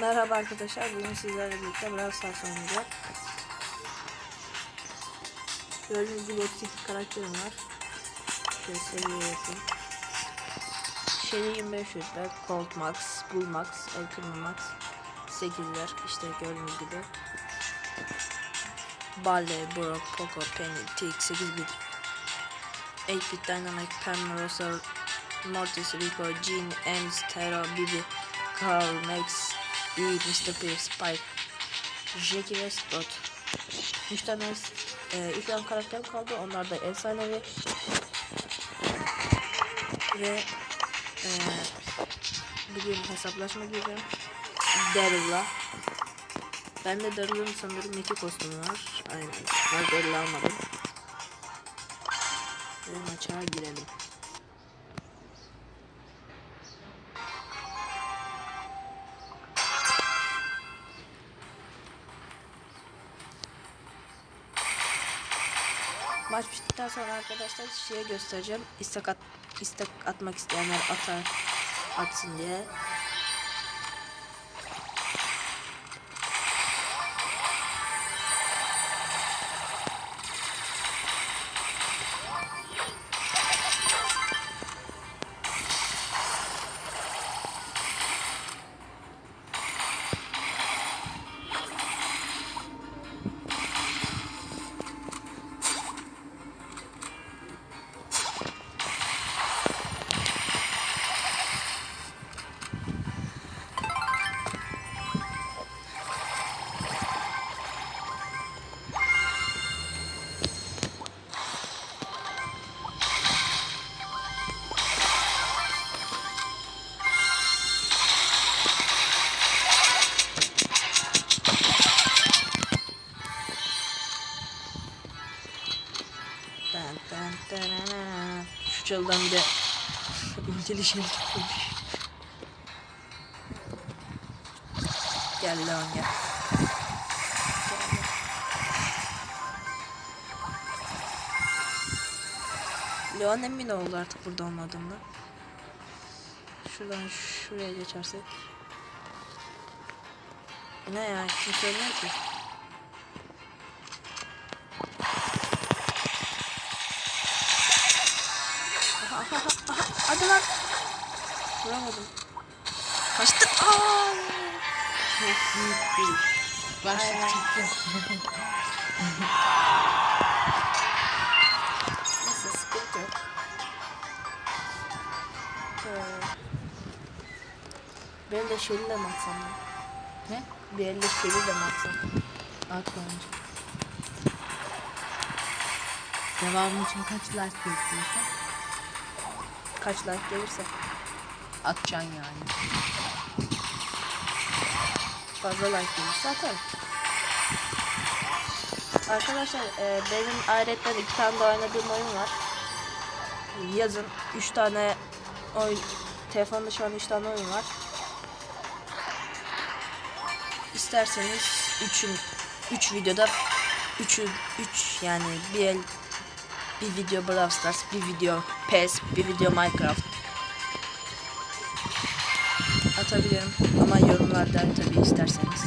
Merhaba arkadaşlar, bugün sizlerle birlikte Brawl Stars oynayacağım. Gördüğünüz gibi 32 karakterim var. Şöyle seviye yapayım. Shelly 2500'ler, Colt Max, Bull Max, El Primo Max 8'ler işte gördüğünüz gibi. Barley, Brock, Poco, Penny, Tick, 8 bit 8 bit Dynamic, Pam, Mortis, Rico, Jean, Ems, Tero, Bibi, Carl, Max, E, Mr. P, Spike, Jackie ve Spot. 3 tane e, üç tane karakter kaldı. Onlar da efsanevi. Ve e, bugün hesaplaşma gireceğim. Daryl'la. Ben de Daryl'ın sanırım iki kostümü var. Aynen. Ben Daryl'ı almadım. Ve maça girelim. Bittikten sonra arkadaşlar şeye göstereceğim. İstek, at, istek atmak isteyenler atar atsın diye. Çalıdan bir de ultili şey çıkmış. Gel lan gel. Leon emin oldu artık burada olmadığımda. Şuradan şuraya geçersek. Ne ya kimse ölmüyor ki. Lan. Vuramadım. Kaçtı. Aa! Çok büyük bir başlık çıktı. Neyse sıkıntı yok. Ee, bir elde şöyle mi atsam ya? Ne? Bir elde şöyle mi atsam? At bence. Devamı için kaç like bekliyorsun? Kaç like gelirse. Atacaksın yani. Fazla like gelirse atarım. Arkadaşlar e, benim ayrıca iki tane de oynadığım oyun var. Yazın 3 tane oyun telefonda şu an 3 tane oyun var. İsterseniz 3'ün 3 videoda 3'ü 3 yani bir el bir video Brawl Stars, bir video PES, bir video Minecraft atabilirim ama yorumlarda tabii isterseniz.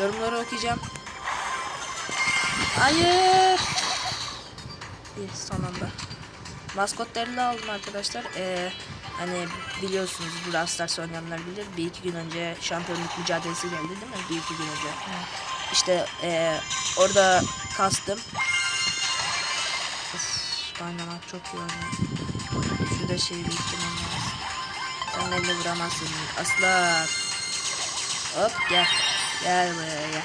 Yorumları okuyacağım. Hayır. İyi sonunda. Maskotlarını aldım arkadaşlar. Ee, hani biliyorsunuz Brawl Stars oynayanlar bilir. Bir iki gün önce şampiyonluk mücadelesi geldi değil mi? Bir iki gün önce. İşte ee, orada kastım. Of, Dynamite çok iyi oynuyor. Şurada şey biriktirmem lazım. Sen beni vuramazsın. Aslan. Hop gel. Gel buraya gel.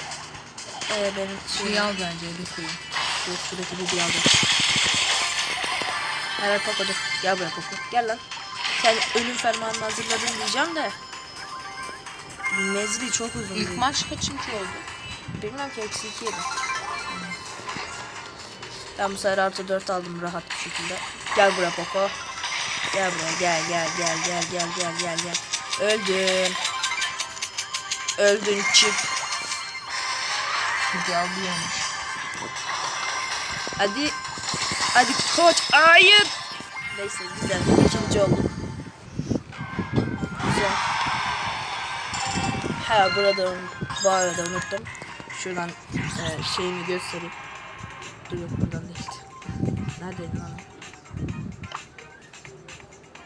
Ee, benim şey al bence koyayım. Yok şuradaki bir aldım. Evet Poco dur. Gel buraya Poco. Gel lan. Sen ölüm fermanını hazırladın diyeceğim de. Mezli çok uzun. İlk değil. maç kaçıncı oldu? Bilmem ki eksi 2 yedim. Ben bu sefer artı 4 aldım rahat bir şekilde. Gel buraya Poco. Gel buraya gel gel gel gel gel gel gel gel. Öldün. Öldün çık. Bir de alıyormuş. Hadi. Hadi koç. Hayır. Neyse güzel. İkinci olduk. Ha burada bu arada unuttum. Şuradan e, şeyimi göstereyim. Dur yok buradan değil. Neredeydi lan?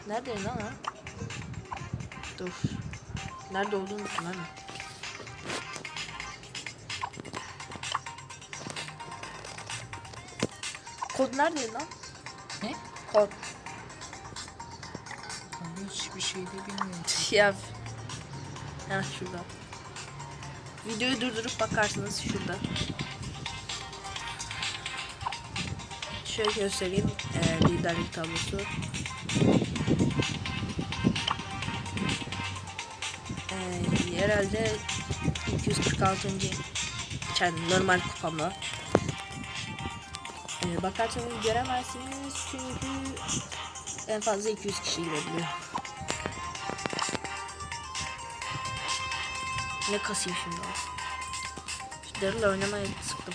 Neredeydi lan? Dur. Nerede olduğunu unuttum hemen. Kod neredeydi lan? Ne? Kod. Hiçbir şey de bilmiyorum. Ya. Ha şurada. Videoyu durdurup bakarsınız şurada. Şöyle göstereyim. Ee, liderlik tablosu. Ee, herhalde 246. Yani normal kupamla. Ee, bakarsanız göremezsiniz çünkü en fazla 200 kişi girebiliyor. Ne kasayım şimdi o? Şu Daryl oynamaya sıktım.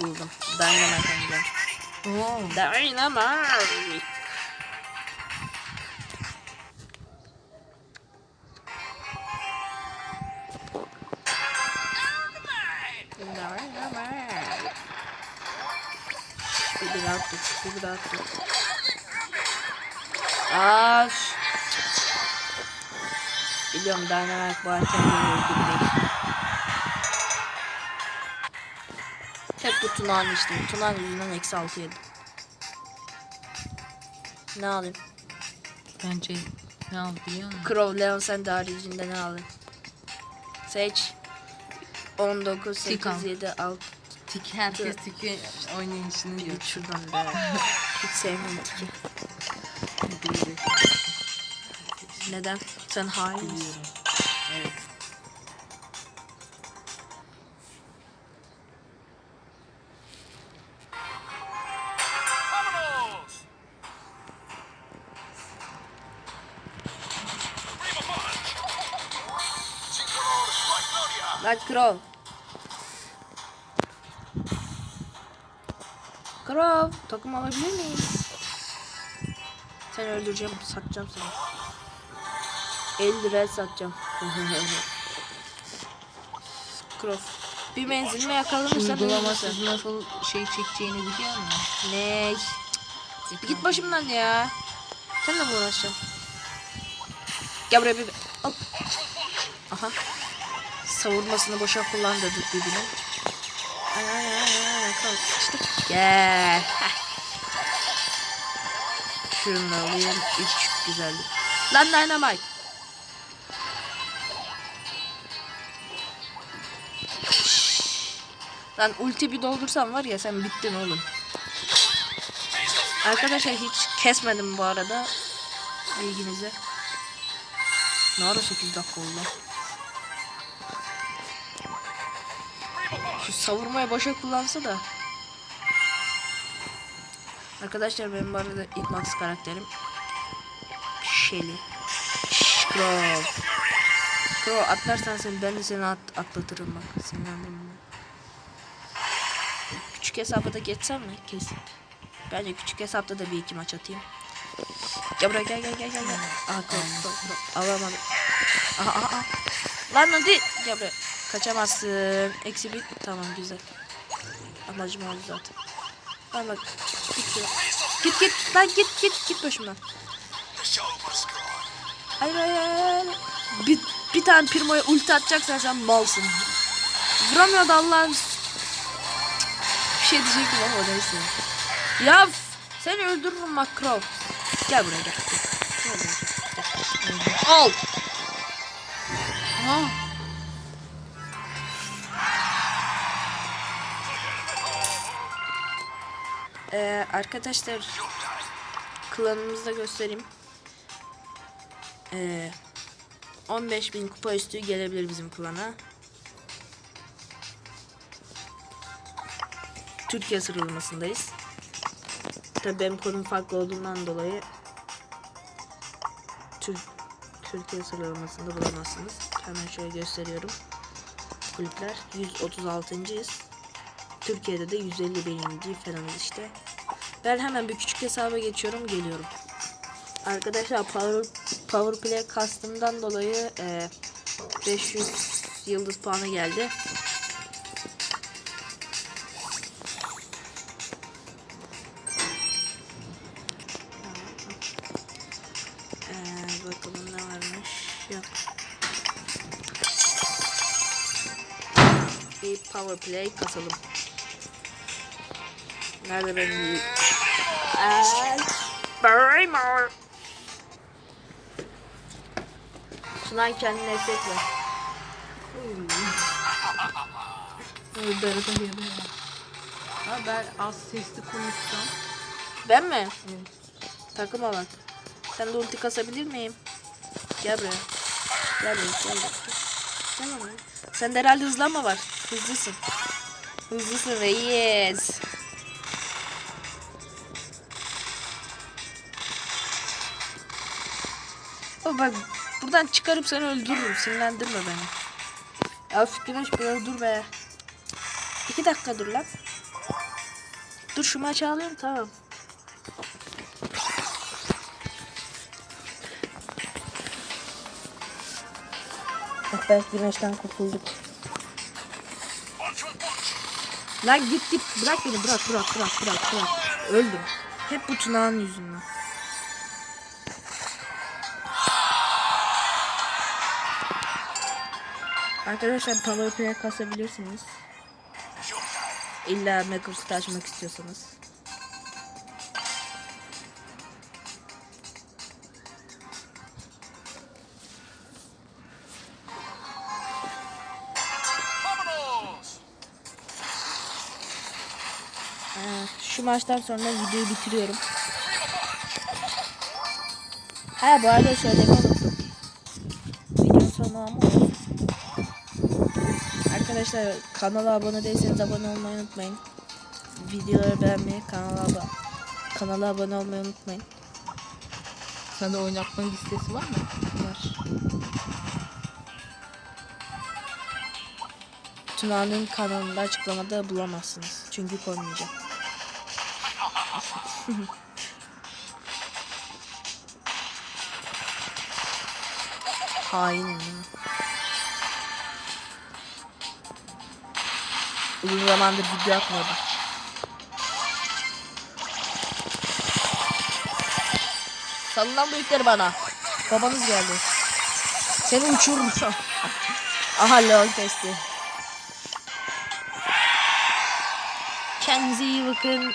Buldum. Dynamite oynayacağım. Oo. Dynamite. Dynamite. Bir daha tut. Bir daha tut. Biliyorum Dynamite erkenlerle ilgili değil. Hep bu Tuna'nın işte. Tuna'nın yüzünden eksi 6 yedim. Ne alayım? Bence ne al biliyor musun? Crow, Leon sen de haricinde ne alayım? Seç. 19, Tik al. 8, 7, 6. Tik herkes tiki oynayışını diyor. Git şuradan be. Hiç sevmem tiki. Neden? Sen hain misin? Evet. Lan Crow. Crow, takım alabilir miyim? Seni öldüreceğim, satacağım seni. 50 liraya satacağım. Crow. Bir menzilime yakalanırsan Uygulamasız öldürürsün. nasıl şey çekeceğini biliyor musun? Ne? Bir git başımdan ya. Seninle mi uğraşacağım? Gel buraya bir. Hop. Aha. Savurmasını boşa kullandırdık birbirine. Ay ay ay ay ay kalk işte. Gel. Heh. Şunu alayım. Üç güzellik. Lan dynamite. Lan ulti bir doldursam var ya sen bittin oğlum. Arkadaşlar hiç kesmedim bu arada. Bilginize. Ne ara 8 dakika oldu? Şu savurmayı boşa kullansa da. Arkadaşlar benim bu arada ilk max karakterim. Shelly. Crow. Crow atlarsan sen ben de seni at, atlatırım bak. Sinirlendim. Küçük hesabı da geçsem mi? Kesip. Bence küçük hesapta da bir iki maç atayım. Gel buraya gel gel gel gel. Aha kol. Alamadım. Aha aha. Lan hadi. Gel buraya. Kaçamazsın. Eksi bir. Tamam güzel. Amacım oldu zaten. Lan bak. Git şuradan. Git git. Lan git git. Git başımdan. Hayır hayır hayır. Bir, bir tane Primo'ya ulti atacaksan sen malsın. Vuramıyor da Allah'ın... Bir şey diyecektim ama neyse. Ya seni öldürürüm Makro. Gel buraya gel. Al. Aa, Ee, arkadaşlar klanımızda göstereyim. Ee, 15.000 kupa üstü gelebilir bizim klana. Türkiye sıralamasındayız. Tabii benim konum farklı olduğundan dolayı Türk Türkiye sıralamasında bulamazsınız. Hemen şöyle gösteriyorum. Kulüpler 136.'yız. Türkiye'de de 151. falanız işte. Ben hemen bir küçük hesaba geçiyorum geliyorum. Arkadaşlar power, power play kastımdan dolayı e, 500 yıldız puanı geldi. Power play kasalım. Nerede benim And Braymore. Sunan kendine destek ver. Öldürdüm diye böyle. Ha ben az sesli konuşsam. Ben mi? Evet. Takıma bak. Sen de ulti kasabilir miyim? Gel buraya. Gel buraya. Gel buraya. Gel buraya. Sende herhalde hızlanma var. Hızlısın. Hızlısın reis. Baba bak buradan çıkarıp seni öldürürüm. Sinirlendirme beni. Ya güneş böyle dur be. İki dakika dur lan. Dur şu maçı alayım tamam. Bak belki güneşten kurtulduk. Lan git git bırak beni bırak bırak bırak bırak bırak. Öldüm. Hep bu tünağın yüzünden. Arkadaşlar play kasabilirsiniz. İlla Microsoft açmak istiyorsanız. Maçtan sonra videoyu bitiriyorum. Ha bu arada söylemeyi unuttum. Videonun sonu ama. Arkadaşlar kanala abone değilseniz abone olmayı unutmayın. Videoları beğenmeyi, kanala, ab- kanala abone olmayı unutmayın. Sende oynatma listesi var mı? Var. Tuna'nın kanalında açıklamada bulamazsınız. Çünkü koymayacağım. Mi? Uzun zamandır video atmıyordum. Salın lan büyükleri bana. Babanız geldi. Seni uçururum. Aha lol kesti. Kendinize iyi bakın.